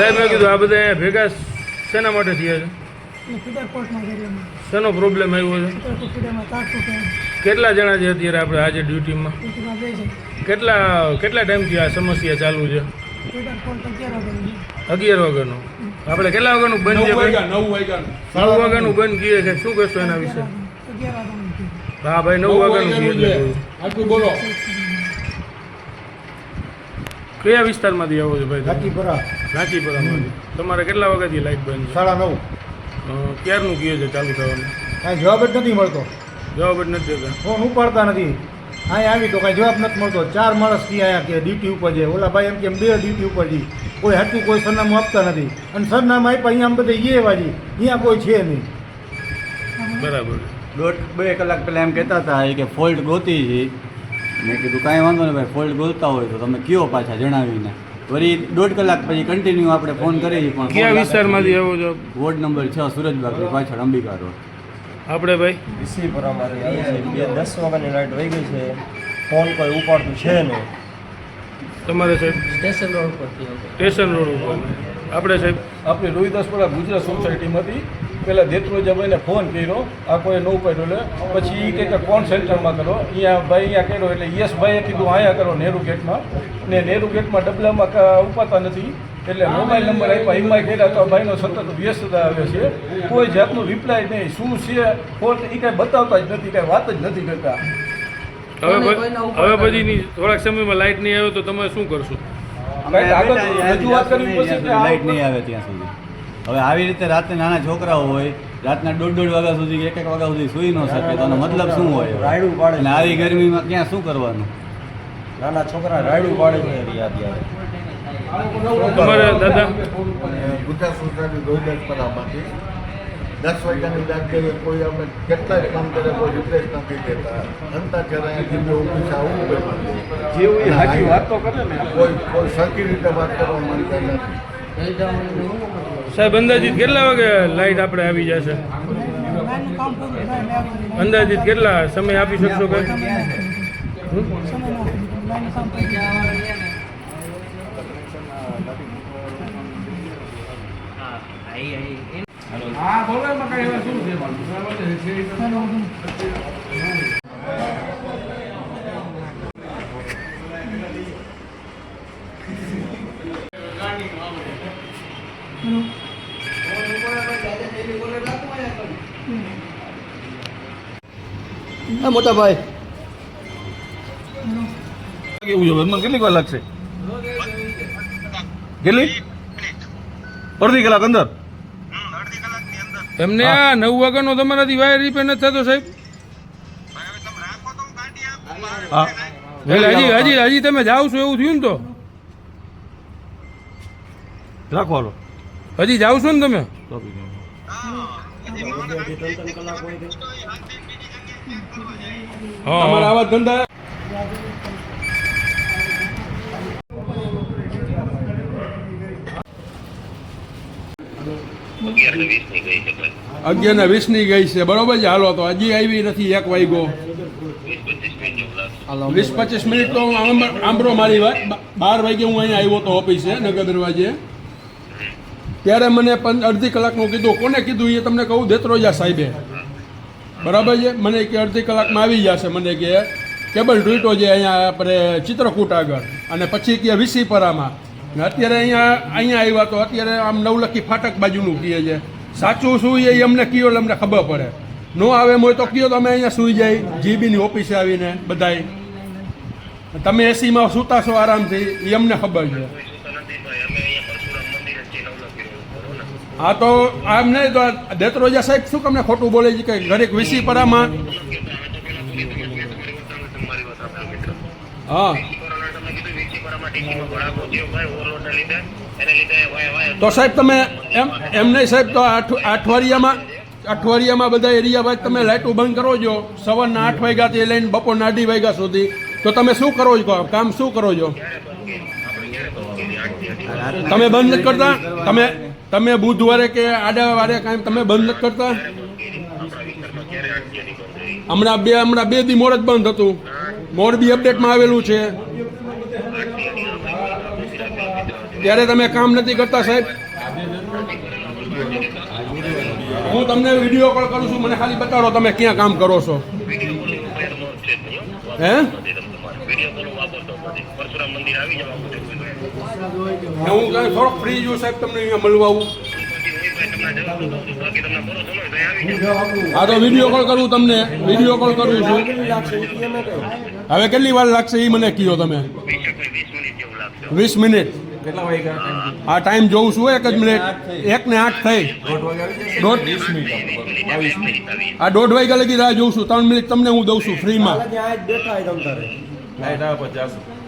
સાહેબ મેં કીધું આ બધા અહીંયા ભેગા શેના માટે થયા છે? શેનો પ્રોબ્લેમ આવ્યો છે? કેટલા જણા છે અત્યારે આપણે આજે ડ્યુટીમાં કેટલા કેટલા ટાઈમથી આ સમસ્યા ચાલુ છે? અગિયાર વાગ્યાનું આપણે કેટલા વાગ્યાનું બંધ છે નવ વાગ્યાનું. બંધ કીએ કે શું કહેશો એના વિશે. હા ભાઈ નવ વાગ્યાનું કીએ આટલું બોલો. કયા વિસ્તારમાંથી આવો છો ભાઈ તમે? રાતીપરા રાંચીપરામાંથી તમારે કેટલા વાગ્યાથી લાઈટ બંધ સાડા નવ. ક્યારનું કહે છે ચાલુ થવાનું? કાંઈ જવાબ જ નથી મળતો. જવાબ જ નથી દેતા. ફોન ઉપાડતા નથી. અહીંયા આવી તો કાંઈ જવાબ નથી મળતો. ચાર માણસથી આયા કે ડ્યુટી ઉપર છે. ઓલા ભાઈ એમ કે બે ડ્યુટી ઉપર છે. કોઈ હતું કોઈ સરનામું આપતા નથી. અને સરનામું આપ્યા અહીંયા આમ બધા ગયે વાજી અહીંયા કોઈ છે નહીં. બરાબર. દોઢ બે કલાક પહેલાં એમ કહેતા હતા કે ફોલ્ટ ગોતી છે. મેં કીધું કાંઈ વાંધો નહીં ભાઈ ફોલ્ટ બોલતા હોય તો તમે કયો પાછા જણાવીને. વળી દોઢ કલાક પછી કન્ટિન્યુ આપણે ફોન કરીએ પણ કયા વિસ્તારમાંથી આવો છો? વોર્ડ નંબર છ સુરજબાગની પાછળ અંબિકા રોડ. આપણે ભાઈ? વિસીપુરામાંથી આવી છે બે દસ વાગ્યાની લાઈટ વહી ગઈ છે ફોન કોઈ ઉપાડતું છે નહીં. તમારે સાહેબ? સ્ટેશન રોડ ઉપર સ્ટેશન રોડ ઉપર. આપણે સાહેબ? આપણી રોહિદાસપુરા ગુજરાત સોસાયટીમાંથી. પહેલાં દેતરો જવાઈને ફોન કર્યો. આ કોઈ ન ઉપાડ્યો એટલે પછી એ કહે કે કોણ સેન્ટરમાં કરો? અહીંયા ભાઈ અહીંયા કર્યો એટલે યસ ભાઈએ કીધું અહીંયા કરો નેહરુ ગેટમાં. ને નેહરુ ગેટમાં ડબલામાં ઉપાતા નથી. એટલે મોબાઈલ નંબર આપ્યા. એમાં કર્યા તો ભાઈનો સતત વ્યસ્તતા આવે છે. કોઈ જાતનું રિપ્લાય નહીં. શું છે? ફોન એ કાંઈ બતાવતા જ નથી કાંઈ વાત જ નથી કરતા. હવે હવે પછી થોડાક સમયમાં લાઇટ નહીં આવે તો તમે શું કરશો? રજૂઆત કરવી પડશે લાઇટ નહીં આવે ત્યાં સુધી. હવે આવી રીતે રાતે નાના છોકરાઓ હોય રાતના દોઢ દોઢ વાગ્યા સુધી એક એક વાગ્યા સુધી સૂઈ ન શકે તો મતલબ શું હોય? રાયડું પાડે અને આવી ગરમીમાં ક્યાં શું કરવાનું? નાના છોકરા રાયડું પાડે છે યાદ યાદ. તમારે દાદા. ગુજરાત રોહિદાસ પરામાંથી દસ વાગ્યાની ગઈ કોઈ અમે કેટલાય કામ કરે કોઈ રિપ્લેસ નથી દેતા. અંતા જ્યારે અહીંયા ઓફિસ આવવું પડે જેવું સાચી વાત તો કરે ને. કોઈ કોઈ સરખી રીતે વાત કરવા માંગતા નથી. સાહેબ અંદાજિત કેટલા વાગે લાઈટ આપણે આવી જશે? અંદાજિત કેટલા સમય આપી શકશો કે. હા બોલો એમાં કાંઈ શું છે મારું ચાલો, વાંધો નહીં. મોટા ભાઈ કેવું મને કેટલીક વાર લાગશે? કેટલી? અડધી કલાક અંદર? એમને આ નવ વાગ્યાનો તમારાથી વાયર રિપેર નથી થતો સાહેબ. હા. હજી હજી હજી તમે જાઓ છો એવું થયું ને તો? રાખો હાલો. હજી જાવ છો ને તમે? તમારા હા આવા ધંધા અગિયાર ને વીસની ગઈ છે બરોબર છે? હાલો તો હજી આવી નથી એક વાગ્યો. વીસ પચીસ મિનિટ તો આંબરો મારી વાત બાર વાગે હું અહીંયા આવ્યો તો ઓફિસે નગર દરવાજે. ત્યારે મને અડધી કલાકનું કીધું, કોને કીધું? એ તમને કહું દેતરોજા સાહેબે. બરાબર છે? મને કે અડધી કલાકમાં આવી જશે. મને કે, કેબલ ટૂટો છે અહીંયા આપણે ચિત્રકૂટ આગળ. અને પછી કે વિસીપરામાં ને અત્યારે અહીંયા અહીંયા આવ્યા તો અત્યારે આમ નવલખી ફાટક બાજુનું કહે છે. સાચું શું એ અમને કયો અમને ખબર પડે. નો આવે હોય તો કયો તમે અહીંયા સૂઈ જાય જીબીની ઓફિસે આવીને બધાય. તમે એસીમાં સૂતા છો આરામથી, એ અમને ખબર છે. હા, તો આમ નહીં તો દેતરોજા સાહેબ શું તમને ખોટું બોલે છે કે ઘરેક વિસીપરામાં હા. તો સાહેબ તમે એમ એમ નહીં સાહેબ, તો અઠવાડિયામાં અઠવાડિયામાં બધા એરિયા ભાઈ તમે લાઇટો બંધ કરો છો. સવારના આઠ વાગ્યાથી લઈને બપોરના અઢી વાગ્યા સુધી. તો તમે શું કરો છો? કામ શું કરો છો? તમે બંધ કરતા, તમે તમે બુધવારે કે આડાવારે કાંઈ તમે બંધ નથી કરતા? હમણાં બે હમણાં બે દી જ બંધ હતું. મોરબી અપડેટમાં આવેલું છે. ત્યારે તમે કામ નથી કરતા સાહેબ? હું તમને વીડિયો કોલ કરું છું, મને ખાલી બતાડો તમે ક્યાં કામ કરો છો. હે? હું કાંઈ થોડોક ફ્રી છું સાહેબ તમને અહીંયા મળવા આવું હા, તો વીડિયો કોલ કરું તમને. વીડિયો કોલ કરું છું. કહે હવે કેટલી વાર લાગશે એ મને કયો તમે? વીસ મિનિટ. આ ટાઈમ જોઉં છું એક જ મિનિટ. એક ને આઠ થઈ. દોઢ આ દોઢ વાગ્યા લગી રાહ જોઉં છું. ત્રણ મિનિટ તમને હું દઉં છું ફ્રીમાં ત્યાં જ બેઠા હોય તમ તારે